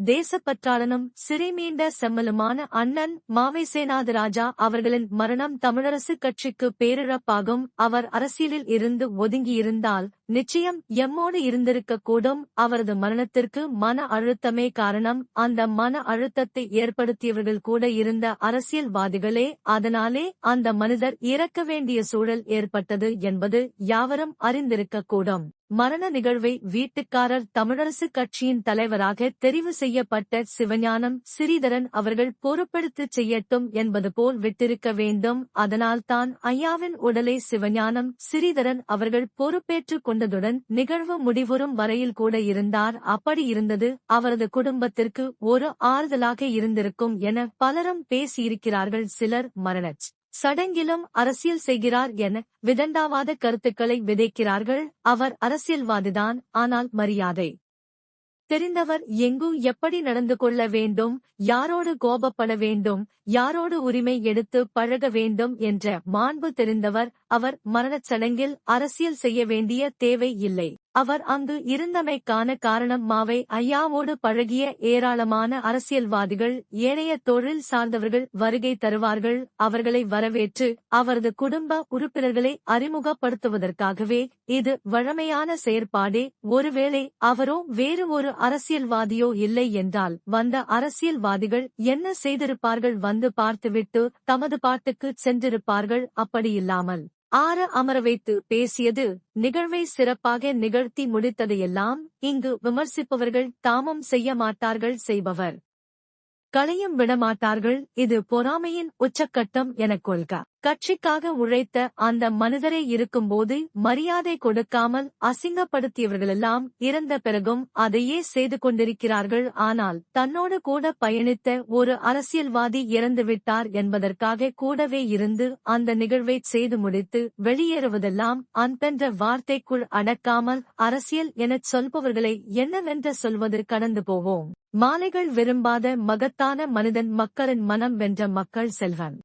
தேசப்பற்றாளனும் சிறைமீண்ட செம்மலுமான அண்ணன் மாவைசேனாத ராஜா அவர்களின் மரணம் தமிழரசுக் கட்சிக்கு பேரிழப்பாகும். அவர் அரசியலில் இருந்து ஒதுங்கியிருந்தால் நிச்சயம் எம்மோடு இருந்திருக்கக்கூடும் அவரது மரணத்திற்கு மன அழுத்தமே காரணம். அந்த மன அழுத்தத்தை ஏற்படுத்தியவர்கள் கூட இருந்த அரசியல்வாதிகளே அதனாலே அந்த மனிதர் இறக்க வேண்டிய சூழல் ஏற்பட்டது என்பது யாவரும் அறிந்திருக்கக்கூடும் மரண நிகழ்வை வீட்டுக்காரர் தமிழரசு கட்சியின் தலைவராக தெரிவு செய்யப்பட்ட சிவஞானம் சிறீதரன் அவர்கள் பொறுப்பெடுத்து செய்யட்டும் என்பது போல் விட்டிருக்க வேண்டும். அதனால்தான் ஐயாவின் உடலை சிவஞானம் சிறீதரன் அவர்கள் பொறுப்பேற்றுக் கொண்டதுடன் நிகழ்வு முடிவுறும் வரையில் கூட இருந்தார். அப்படி இருந்தது அவரது குடும்பத்திற்கு ஒரு ஆறுதலாக இருந்திருக்கும் என பலரும் பேசியிருக்கிறார்கள். சிலர் மரணச் சடங்கிலும் அரசியல் செய்கிறார் என விதண்டாவாத கருத்துக்களை விதைக்கிறார்கள். அவர் அரசியல்வாதிதான் ஆனால் மரியாதை தெரிந்தவர் எங்கு எப்படி நடந்து கொள்ள வேண்டும் யாரோடு கோபப்பட வேண்டும் யாரோடு உரிமை எடுத்து பழக வேண்டும் என்ற மாண்பு தெரிந்தவர். அவர் மரணச் சடங்கில் அரசியல் செய்ய வேண்டிய தேவை இல்லை. அவர் அங்கு இருந்தமைக்கான காரணம் மாவை ஐயாவோடு பழகிய ஏராளமான அரசியல்வாதிகள் ஏனைய தொழில் சார்ந்தவர்கள் வருகை தருவார்கள் அவர்களை வரவேற்று அவரது குடும்ப உறுப்பினர்களை அறிமுகப்படுத்துவதற்காகவே இது வழமையான செயற்பாடே. ஒருவேளை அவரோ வேறு ஒரு அரசியல்வாதியோ இல்லை என்றால் வந்த அரசியல்வாதிகள் என்ன செய்திருப்பார்கள் வந்து பார்த்துவிட்டு தமது பாட்டுக்கு சென்றிருப்பார்கள். அப்படியில்லாமல் ஆற அமர வைத்து பேசியது நிகழ்வை சிறப்பாக நிகழ்த்தி முடித்ததையெல்லாம் இங்கு விமர்சிப்பவர்கள் தாமும் செய்ய மாட்டார்கள் செய்பவர். களையும் விடமாட்டார்கள். இது பொறாமையின் உச்சக்கட்டம் எனக் கொள்க. கட்சிக்காக உழைத்த அந்த மனிதரே இருக்கும்போது மரியாதை கொடுக்காமல் அசிங்கப்படுத்தியவர்களெல்லாம் இறந்த பிறகும் அதையே செய்து கொண்டிருக்கிறார்கள். ஆனால் தன்னோடு கூட பயணித்த ஒரு அரசியல்வாதி இறந்துவிட்டார் என்பதற்காக கூடவே இருந்து அந்த நிகழ்வை செய்து முடித்து வெளியேறுவதெல்லாம் அன்பென்ற வார்த்தைக்குள் அடக்காமல் அரசியல் எனச் சொல்பவர்களை என்னவென்று சொல்வது கடந்து போவோம். மாலைகள் விரும்பாத மகத்தான மனிதன் மக்களின் மனம் வென்ற மக்கள் செல்வன்.